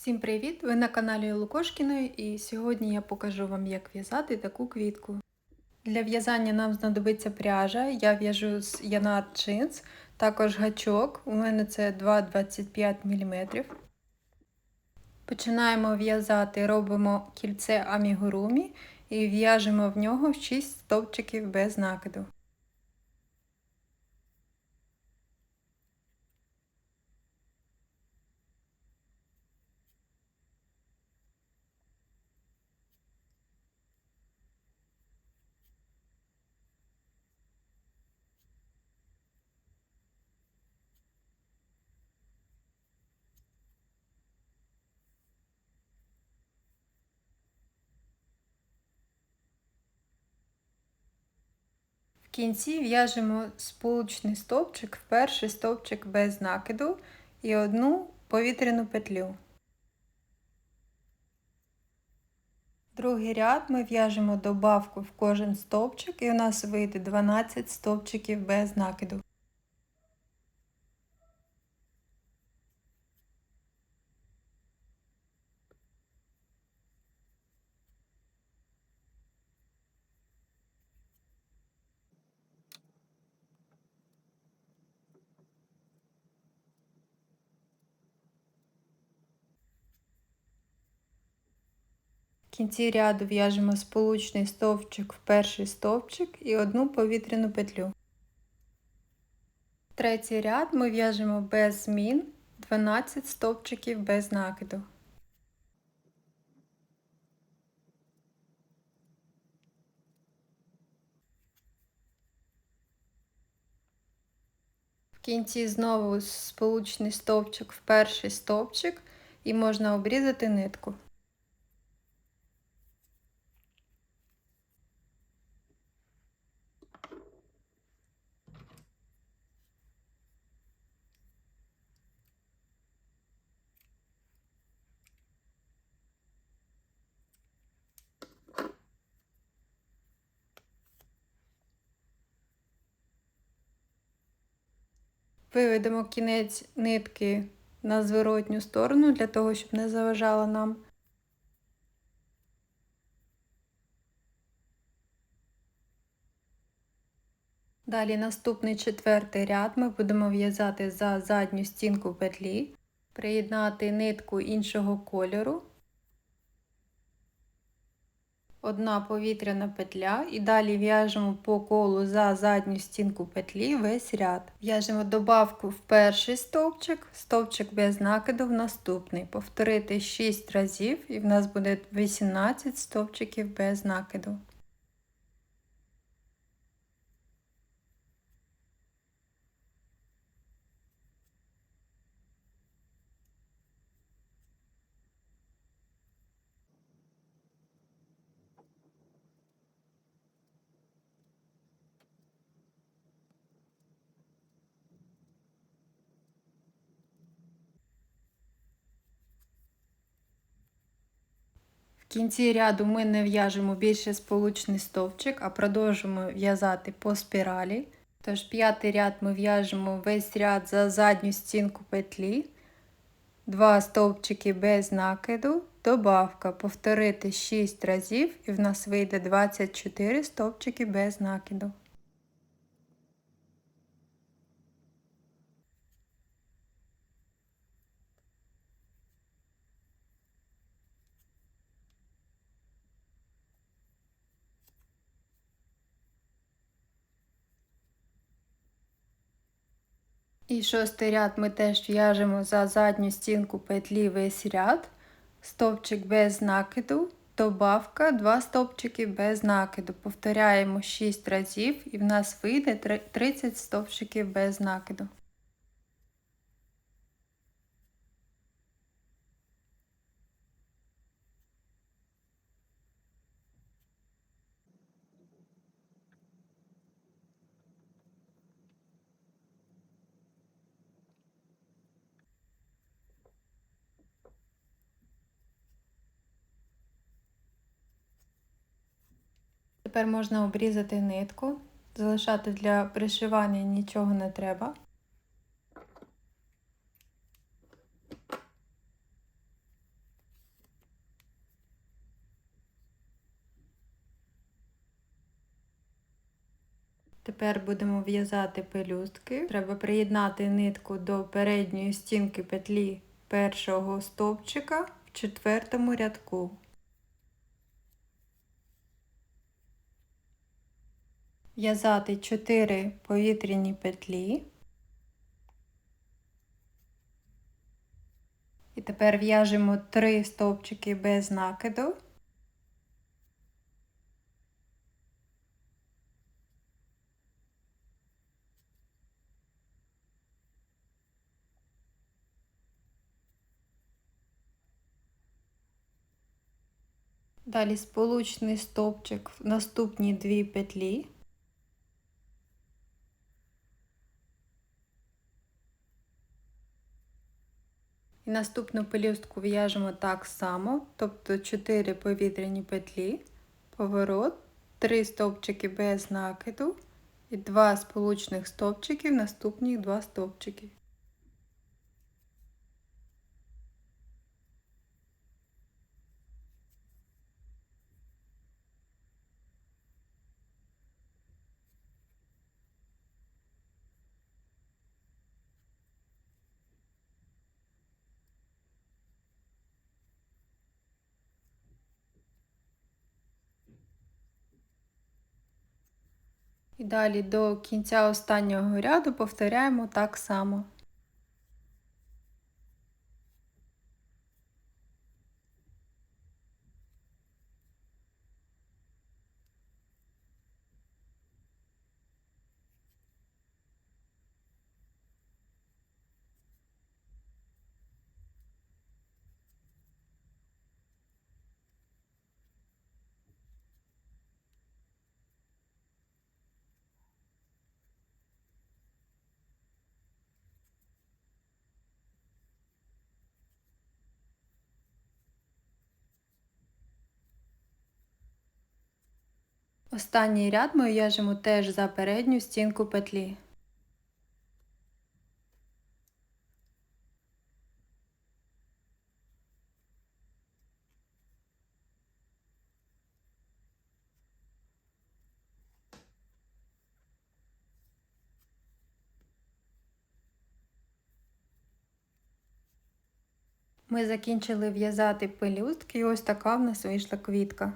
Всім привіт! Ви на каналі Лукошкіної і сьогодні я покажу вам, як в'язати таку квітку. Для в'язання нам знадобиться пряжа. Я в'яжу з янат джинс, також гачок. У мене це 2,25 мм. Починаємо в'язати, робимо кільце амігурумі і в'яжемо в нього 6 стовпчиків без накиду. В кінці в'яжемо сполучний стовпчик в перший стовпчик без накиду і одну повітряну петлю. Другий ряд ми в'яжемо добавку в кожен стовпчик і у нас вийде 12 стовпчиків без накиду. Кінці ряду в'яжемо сполучний стовпчик в перший стовпчик і одну повітряну петлю. Третій ряд ми в'яжемо без змін 12 стовпчиків без накиду. В кінці знову сполучний стовпчик в перший стовпчик і можна обрізати нитку. Виведемо кінець нитки на зворотню сторону для того, щоб не заважало нам. Далі наступний четвертий ряд ми будемо в'язати за задню стінку петлі, приєднати нитку іншого кольору одна повітряна петля і далі в'яжемо по колу за задню стінку петлі весь ряд. В'яжемо добавку в перший стовпчик, стовпчик без накиду в наступний. Повторити 6 разів і в нас буде 18 стовпчиків без накиду. В кінці ряду ми не в'яжемо більше сполучний стовпчик, а продовжимо в'язати по спіралі. Тож п'ятий ряд ми в'яжемо весь ряд за задню стінку петлі, два стовпчики без накиду, добавка повторити 6 разів, і в нас вийде 24 стовпчики без накиду. І шостий ряд ми теж в'яжемо за задню стінку петлі весь ряд, стовпчик без накиду, добавка, 2 стовпчики без накиду. Повторяємо 6 разів і в нас вийде 30 стовпчиків без накиду. Тепер можна обрізати нитку, залишати для пришивання нічого не треба. Тепер будемо в'язати пелюстки. Треба приєднати нитку до передньої стінки петлі першого стовпчика в четвертому рядку. В'язати 4 повітряні петлі. І тепер в'яжемо 3 стовпчики без накиду. Далі сполучний стовпчик в наступні дві петлі. Наступну пелюстку в'яжемо так само, тобто 4 повітряні петлі, поворот, 3 стовпчики без накиду і 2 сполучних стовпчики в наступні 2 стовпчики. І далі до кінця останнього ряду повторяємо так само. Останній ряд ми в'яжемо теж за передню стінку петлі. Ми закінчили в'язати пелюстки і ось така в нас вийшла квітка.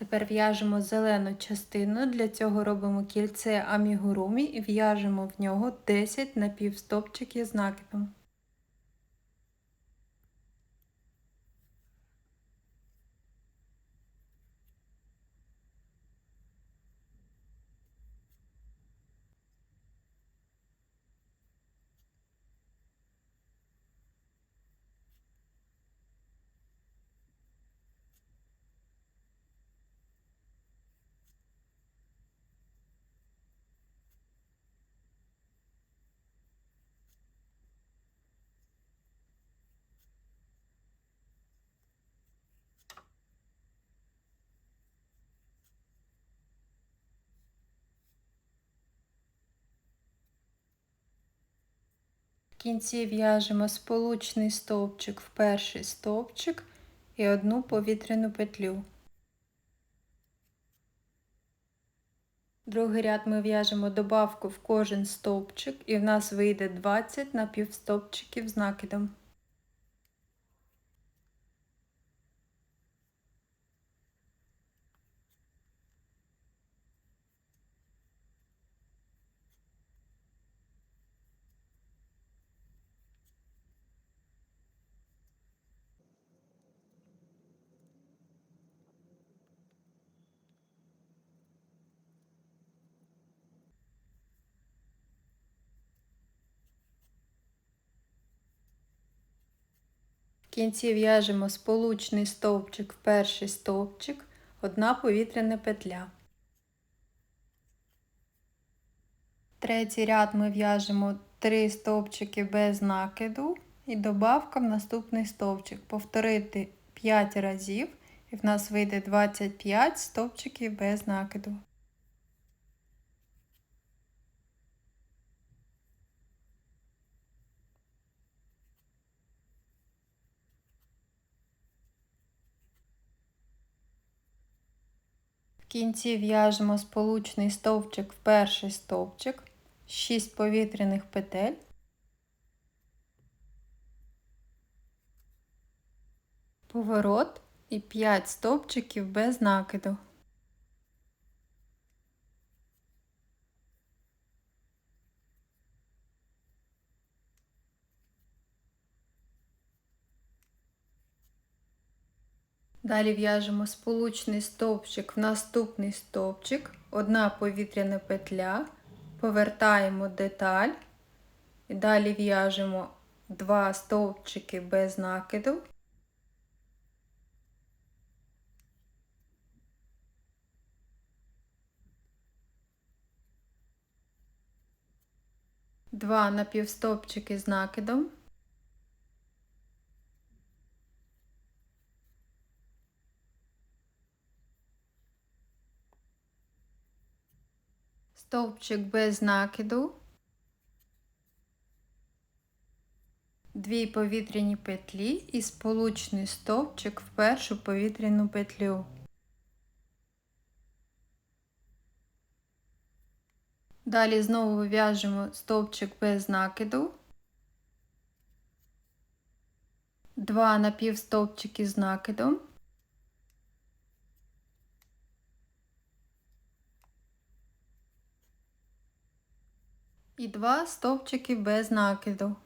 Тепер в'яжемо зелену частину, для цього робимо кільце амігурумі і в'яжемо в нього 10 напівстопчиків з накидом. В кінці в'яжемо сполучний стовпчик в перший стовпчик і одну повітряну петлю. Другий ряд ми в'яжемо добавку в кожен стовпчик і в нас вийде 20 напівстовпчиків з накидом. В кінці в'яжемо сполучний стовпчик в перший стовпчик, одна повітряна петля. Третій ряд ми в'яжемо 3 стовпчики без накиду і добавка в наступний стовпчик. Повторити 5 разів, і в нас вийде 25 стовпчиків без накиду. Кінці в'яжемо сполучний стовпчик в перший стовпчик, 6 повітряних петель. Поворот і 5 стовпчиків без накиду. Далі в'яжемо сполучний стовпчик в наступний стовпчик, одна повітряна петля, повертаємо деталь і далі в'яжемо два стовпчики без накиду. Два напівстовпчики з накидом. Стовпчик без накиду, дві повітряні петлі і сполучний стовпчик в першу повітряну петлю. Далі знову в'яжемо стовпчик без накиду, два напівстовпчики з накидом. І два стовпчики без накиду.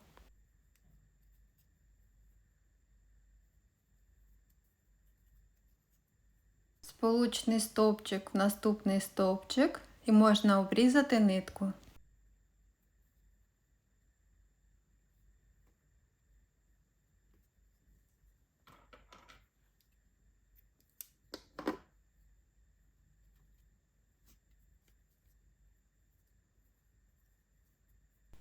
Сполучний стовпчик в наступний стовпчик і можна обрізати нитку.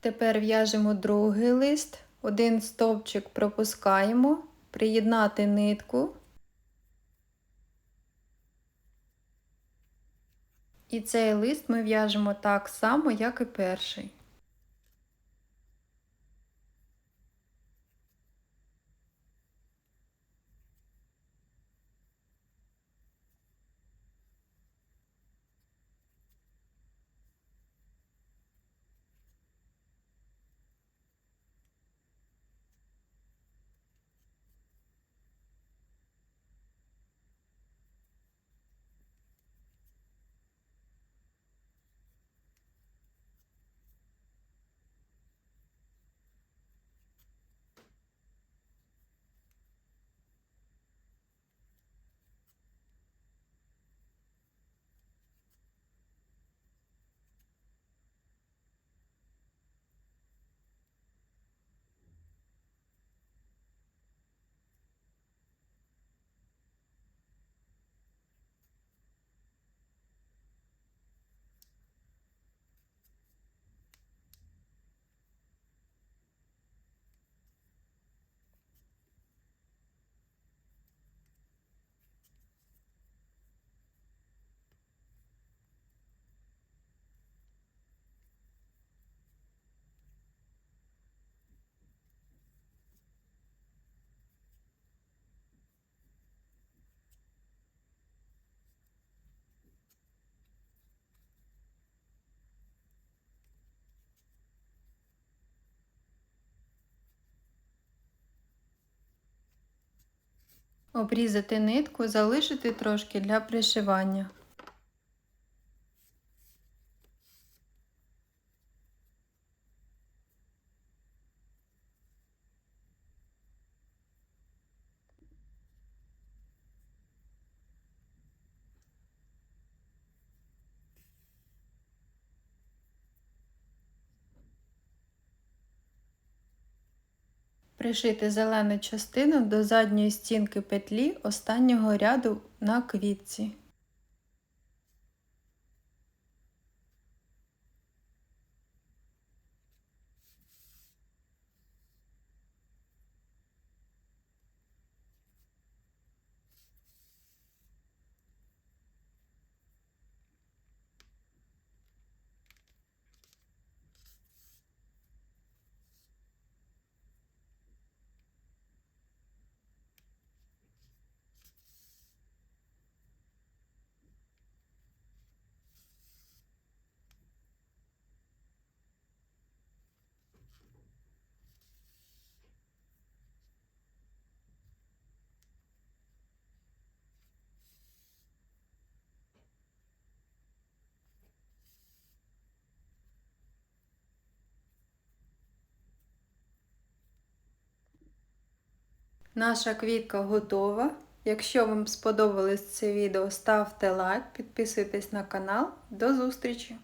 Тепер в'яжемо другий лист, один стовпчик пропускаємо, приєднати нитку. І цей лист ми в'яжемо так само, як і перший. Обрізати нитку, залишити трошки для пришивання. Пришити зелену частину до задньої стінки петлі останнього ряду на квітці. Наша квітка готова. Якщо вам сподобалось це відео, ставте лайк, підписуйтесь на канал. До зустрічі!